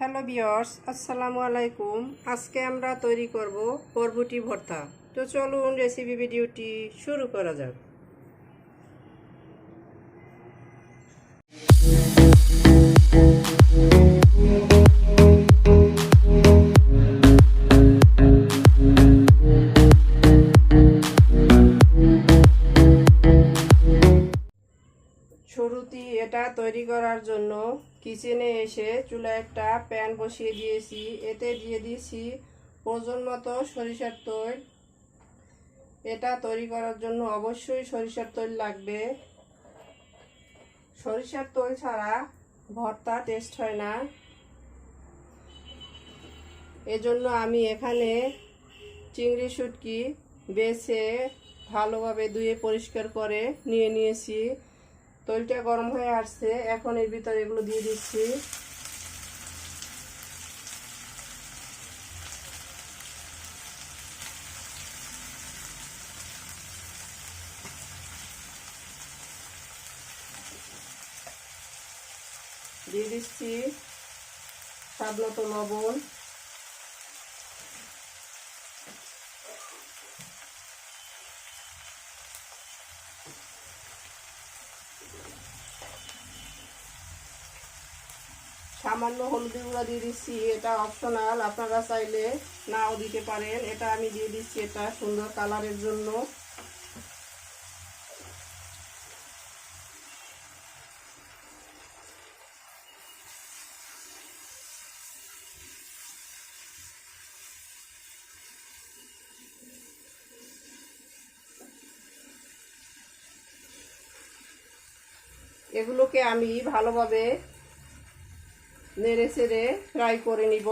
Hello বিয়র্স আসসালামু আলাইকুম। আজকে আমরা তৈরি করব বরবটি ভর্তা। তো চলুন রেসিপি ভিডিওটি শুরু করা যাক। শুরুতে এটা তৈরি করার জন্য কিচেনে এসে চুলায় একটা প্যান বসিয়ে দিয়েছি। এতে দিয়ে দিয়েছি প্রয়োজন মতো সরিষার তৈল। এটা তৈরি করার জন্য অবশ্যই সরিষার তৈল লাগবে। সরিষার তৈল ছাড়া ভর্তা টেস্ট হয় না। এজন্য আমি এখানে চিংড়ি শুটকি বেছে ভালোভাবে ধুয়ে পরিষ্কার করে নিয়ে নিয়েছি। তৈলটা গরম হয়ে আসছে। এখন এর ভিতরে এগুলো দিয়ে দিচ্ছি। দিয়ে দিচ্ছি স্বাদ মতো লবণ। সামান্য হলুদের গুঁড়া দিয়ে দিচ্ছি, এটা অপশনাল আপনারা চাইলে নাও দিতে পারেন। এটা আমি দিয়ে দিচ্ছি এটা সুন্দর কালারের জন্য। এগুলোকে আমি ভালোভাবে নেড়ে চেড়ে ফ্রাই করে নিব।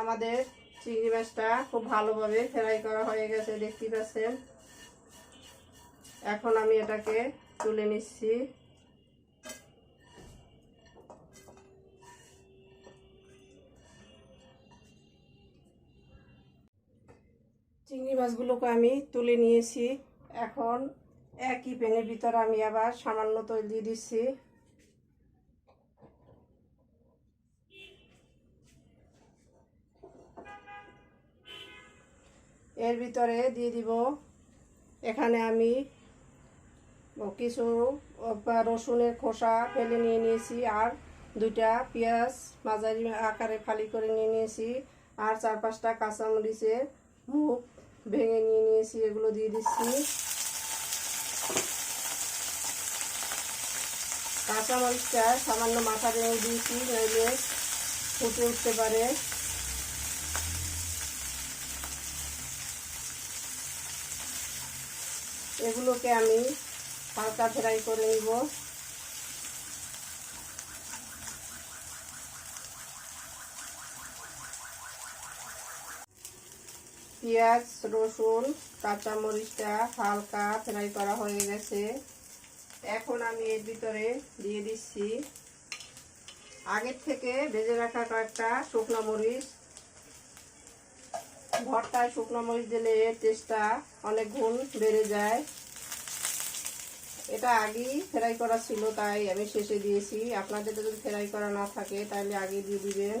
আমাদের চিংড়ি মাছটা খুব ভালোভাবে ফ্রাই করা হয়ে গেছে দেখতে পাচ্ছেন। এখন আমি এটাকে তুলে নিচ্ছি। চিংড়ি মাছগুলোকে আমি তুলে নিয়েছি। এখন একই প্যানের ভিতর আমি আবার সামান্য তৈল দিয়ে দিচ্ছি। এর ভিতরে দিয়ে দিব, এখানে আমি কিছু রসুনের খোসা ফেলে নিয়ে নিয়েছি আর দুইটা পেঁয়াজ মাঝারি আকারে ফালি করে নিয়ে নিয়েছি আর চার পাঁচটা কাঁচামরিচের মুখ ভেঙে নিয়ে নিয়েছি, এগুলো দিয়ে দিচ্ছি। কাঁচামরিচটা সামান্য মাথা ভেঙে দিয়েছি, নইলে ফুটে উঠতে পারে। এগুলোকে আমি হালকা ফ্রাই করে নিব। পেঁয়াজ, রসুন, কাঁচামরিচটা হালকা ফ্রাই করা হয়ে গেছে। এখন আমি এর ভিতরে দিয়ে দিচ্ছি আগের থেকে ভেজে রাখা কয়েকটা শুকনো মরিচ। ভর্তায় শুকনো মরিচ দিলে এর টেস্টটা অনেক গুণ বেড়ে যায়। এটা আগেই ফ্রাই করা ছিল, তাই আমি শেষে দিয়েছি। আপনাদের যদি ফ্রাই করা না থাকে, তাহলে আগে দিয়ে দিবেন।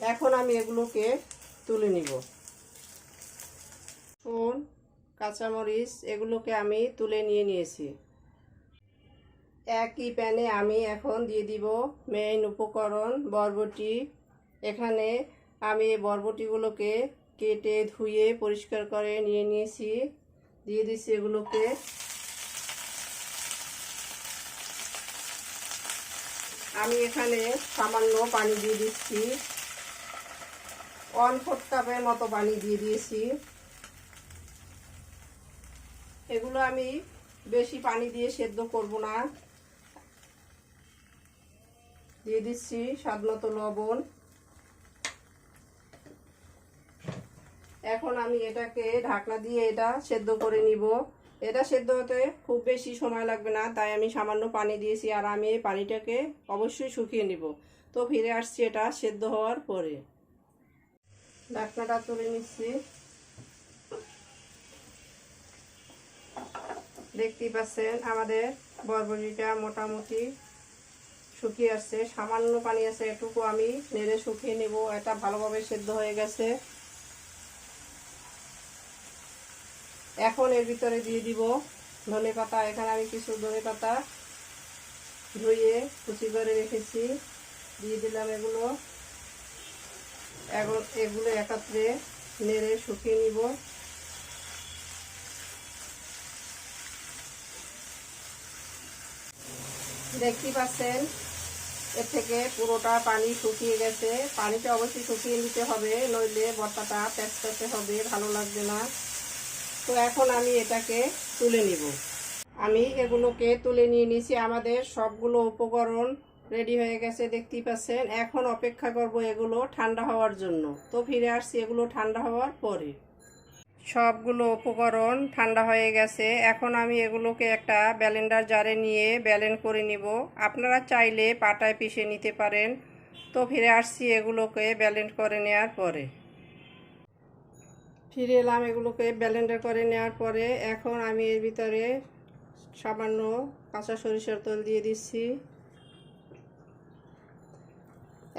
এখন আমি এগুলোকে তুলে নিব। শুন কাঁচামরিচ, এগুলোকে আমি তুলে নিয়ে নিয়েছি। একই প্যানে আমি এখন দিয়ে দিব মেইন উপকরণ, বরবটি। এখানে আমি বরবটিগুলোকে কেটে ধুয়ে পরিষ্কার করে নিয়ে নিয়েছি। দিয়ে দিচ্ছি এগুলোকে। আমি এখানে সামান্য পানি দিয়ে দিচ্ছি। ওয়ান ফোর্থ কাপের মতো পানি দিয়ে দিয়েছি। এগুলো আমি বেশি পানি দিয়ে সেদ্ধ করব না। দিয়ে দিচ্ছি স্বাদ মতো লবণ। এখন আমি এটাকে ঢাকনা দিয়ে এটা সেদ্ধ করে নিব। এটা সেদ্ধ হতে খুব বেশি সময় লাগবে না, তাই আমি সামান্য পানি দিয়েছি আর আমি এই পানিটাকে অবশ্যই শুকিয়ে নিব। তো ফিরে আসছি এটা সেদ্ধ হওয়ার পরে। ঢাকনাটা তুলে নিচ্ছি। দেখতেই পাচ্ছেন, আমাদের বরবটিটা মোটামুটি শুকিয়ে আসছে। সামান্য পানি আছে, এটুকু আমি নেড়ে শুকিয়ে নেব। এটা ভালোভাবে সেদ্ধ হয়ে গেছে। এখন এর ভিতরে দিয়ে দিব ধনে পাতা। এখানে আমি কিছু ধনে পাতা ধুয়ে কুচি করে রেখেছি। দিয়ে দিলাম এগুলো। এগুলো একত্রে নেড়ে শুকিয়ে নিব। দেখতেই পাচ্ছেন, এর থেকে পুরোটা পানি শুকিয়ে গেছে। পানিটা অবশ্যই শুকিয়ে নিতে হবে, নইলে ভর্তাটা প্যাচপ্যাচে হবে, ভালো লাগবে না। তো এখন আমি এটাকে তুলে নিব। আমি এগুলোকে তুলে নিয়ে নিয়েছি। আমাদের সবগুলো উপকরণ রেডি হয়ে গেছে, দেখতেই পাচ্ছেন। এখন অপেক্ষা করব এগুলো ঠান্ডা হওয়ার জন্য। তো ফিরে আসছি এগুলো ঠান্ডা হওয়ার পরে। সবগুলো উপকরণ ঠান্ডা হয়ে গেছে। এখন আমি এগুলোকে একটা ব্যালেন্ডার জারে নিয়ে ব্যালেন্ড করে নিব। আপনারা চাইলে পাটায় পিষে নিতে পারেন। তো ফিরে আসছি এগুলোকে ব্যালেন্ড করে নেওয়ার পরে। ফিরে এলাম এগুলোকে ব্যালেন্ডার করে নেওয়ার পরে। এখন আমি এর ভিতরে সামান্য কাঁচা সরিষার তেল দিয়ে দিচ্ছি।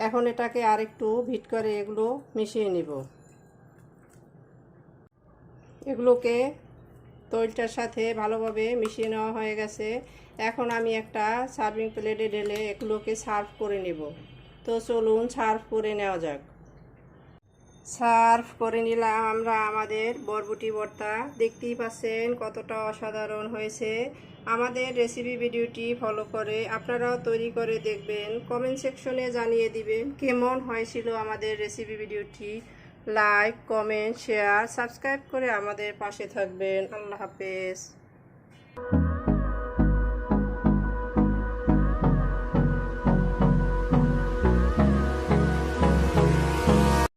এখন এটাকে আর একটু ভিট করে এগুলো মিশিয়ে নিব। এগুলোকে তৈলটার সাথে ভালোভাবে মিশিয়ে নেওয়া হয়ে গেছে। এখন আমি একটা সার্ভিং প্লেটে ঢেলে এগুলোকে সার্ভ করে নেব। তো চলুন সার্ভ করে নেওয়া যাক। সার্ভ করে নিলাম আমরা আমাদের বরবটি ভর্তা দেখতেই পাচ্ছেন কতটা অসাধারণ হয়েছে। আমাদের রেসিপি ভিডিওটি ফলো করে আপনারাও তৈরি করে দেখবেন। কমেন্ট সেকশনে জানিয়ে দিবেন কেমন হয়েছিল আমাদের রেসিপি ভিডিওটি। লাইক কমেন্ট শেয়ার সাবস্ক্রাইব করে আমাদের পাশে থাকবেন। আল্লাহ হাফেজ।